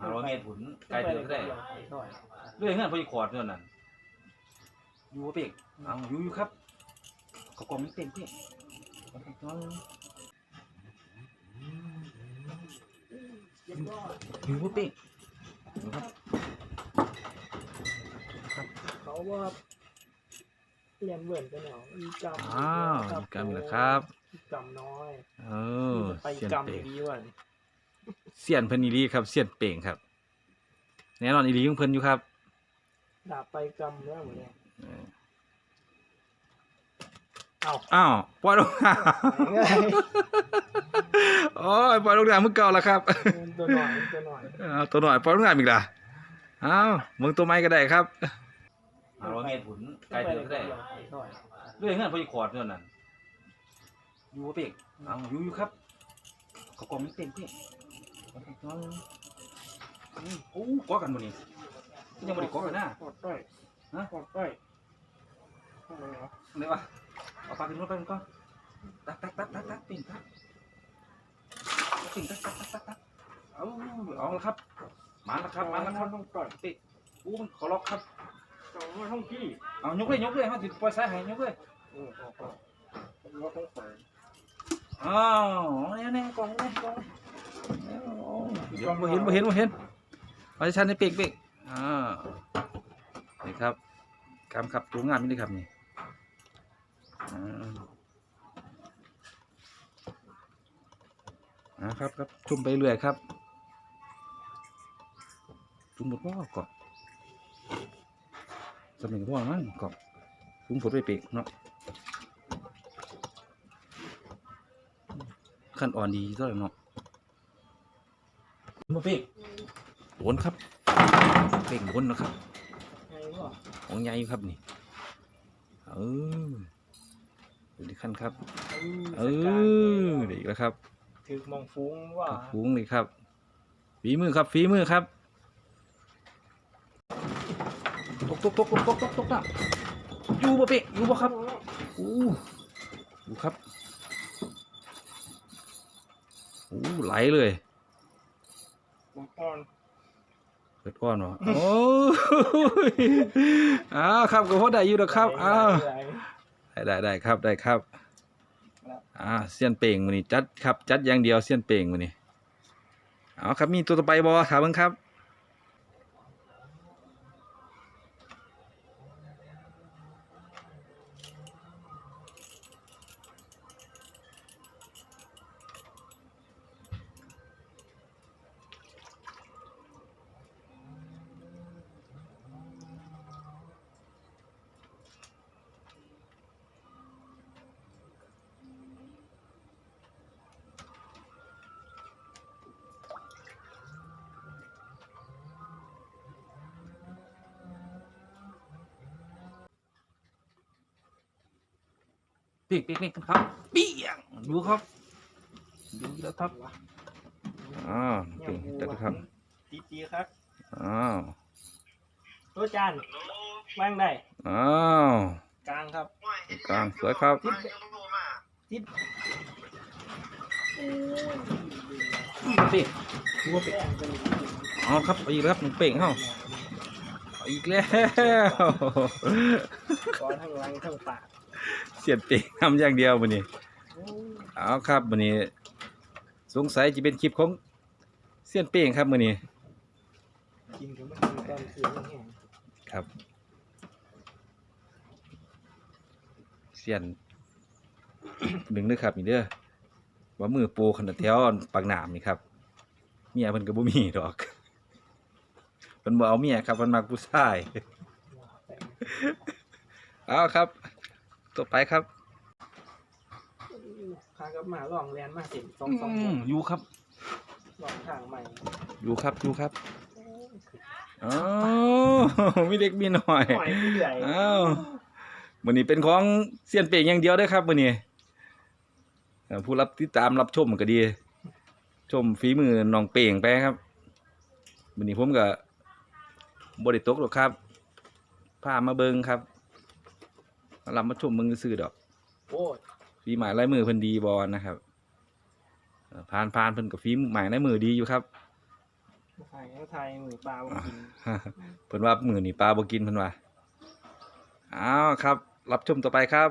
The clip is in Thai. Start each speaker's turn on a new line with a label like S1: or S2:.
S1: หาร้อยเมตรผุนไกลเติบก็ได้
S2: หน่อย
S1: เรื่อยเงื่อนพอดีขอดเท่านั้นอยู่บ่เป๊กเอาอยู่อยู่ครับเขากลมเป๊กเป๊กอยู่บ่เป๊กอยู่ครับ
S2: เขาว่าเรียนเหมือนกันเนาะอีกรรม
S1: อ้าวอีกกรรมเหรอครับ
S2: อีกกรรมน้อย
S1: เออ
S2: ไป
S1: เสียน
S2: กรรม
S1: เป่ง
S2: ดีว่ะ
S1: เสียนเพิ่นอีหลีครับเสียนเป่งครับ แน่นอนอีหลีของเพิ่นอยู่ครับ
S2: ดาบไปกรรมแล้วหมดเลย
S1: เออ
S2: เอา
S1: อ้าวปล่อยลงน้ำโอ้ยปล่อยลงน้ำมึงเก่าแล้วครับ
S2: ตัวหน่อยตัวหน่อย
S1: เอาตัวหน่อยปล่อยลงน้ำอีกล่ะอ้าวมึงตัวไม้ก็ได้ครับหาร้อยเมตรผุนไกลเติบก็ได้
S2: หน่อย
S1: เรื่อยเงื่อนพอดีขอดเท่านั้นอยู่บ่เป๊กเอาอยู่อยู่ครับเขากลมเป๊กเป๊กโอ้กอกันบ่นี่ยังบ่ได้กอกันนะ
S2: กดต้อย
S1: ฮะ
S2: กดต้อยอะไรวะ
S1: ไหนวะเอาปลาขึ้นรถไปมันก่อนตักตักตักตักตักปิ่งตักปิ่งตักตักตักตักตักเอาเอาละครับมาแล้วครับมาแล้วครับ
S2: ต้องต่อย
S1: ปิอู้มันขอล็อกครับ
S2: ต้องว่าห้องพี่
S1: เอายกเลยยกเลยเขาติดปล่อยสายห้ยยกเลย
S2: เออออกออกว่าต้องต่อย
S1: อ้าวแน่แน่กล่องแน่กล่อง เดี๋ยวบ่เห็นบ่เห็นบ่เห็นเอาชันในเปีกเปีกอ่านี่ครับกำครับตัวงามนี่ครับนี่อ่าอ่าครับครับชุ่มไปเรื่อยครับชุ่มหมดว่าก่อนสำเร็จว่ามั้งก่อนชุ่มผดไปเปีกเนาะขั้นอ่อนดีเท่าไหร่เนาะ มาเปีกโวนครับเป่งโวนนะครับ
S2: ไงวะ
S1: ของใหญ่ครับนี่เออดูดิขั้นครับ เออเด็กแล้วครับ
S2: ถือมองฟุ้งว่า
S1: ฟุ้งเลยครับ ฝีมือครับ ฝีมือครับตกตกตกตกตกตกตกนะอยู่บ่เปะอยู่บ่ครับอู้ดูครับอู้ไหลเลย
S2: มังกร
S1: เปิดก้อนวะโอ้ยอ้าวครับก็พอได้อยู่นะครับอ้าวได้ได้ได้ครับได้ครับอ่าเสี้ยนเป่งมันนี่จัดครับ จัดอย่างเดียวเสี้ยนเป่งมันนี่เอาครับมีตัวต่อไปบอถามเบิ่งครับ ปีกปีกปีกครับเปี้ยงดูครับดูแล้วครับอ้าวเป่งจัดครับ
S2: จีจีครับ
S1: อ้าว
S2: ตัวจานว่างได้
S1: อ้าว
S2: กลางครับ
S1: กลางสวยครับ
S2: ทิศ
S1: ปีกดูว่าปีก
S2: แป้งเป็น
S1: เอาครับไปอีกแล้วครับหนึ่งเป่งเฮาเอาอีกแล้ว
S2: ก้อนทั้งหลังทั้งปาก
S1: เสียนเป่งทำอย่างเดียวมันนี้เอาครับมันนี้ สงสัยจะเป็นคลิปของเสียนเป่งครับมันนี้
S2: กินก็ไม่กินตอนเสียงแห้ง
S1: ครับเสียนหนึ่งเด้อครับนี่เด้อว่ามือปูขนาดแถวปากหนามนี่ครับเมียเพิ่นก็บ่มีดอกเพิ่นบ่เอาเมียครับเพิ่นมักผู้ชาย
S2: ว้าวแต่
S1: เอาครับ ต่อไปครับ
S2: พากับหมาลองแลนมาสิสองสอง
S1: อืมอยู่ครับ
S2: ลองทางใหม่
S1: อยู่ครับอยู่ครับ
S2: โอ้ยคือ
S1: อ๋อมีเด็กมีหน่อย
S2: หอยเปื่อย
S1: อ้าวมื้อนี้เป็นของเซียนเป่งอย่างเดียวเด้อครับมื้อนี้เอ่อผู้รับติดตามรับชมก็ดี ชมฝีมือน้องเป่งไปครับมื้อนี้ผมก็บ่ได้ตกหรอกครับพามาเบิ่งครับ รับมาชมมึงซื่อๆดอก
S2: โอ้ย
S1: ฝีหมายลายมือเพิ่นดีบอนะครับเอ่อผ่านผ่านเพิ่นกับฝีหมายลายมือดีอยู่ครับ
S2: ไทยเขาไทยหมูปลาบ่กิน
S1: เพิ่นว่ามื้อนี้ปลาบ่กินเพิ่นว่าอ้าวครับ รับชมต่อไปครับ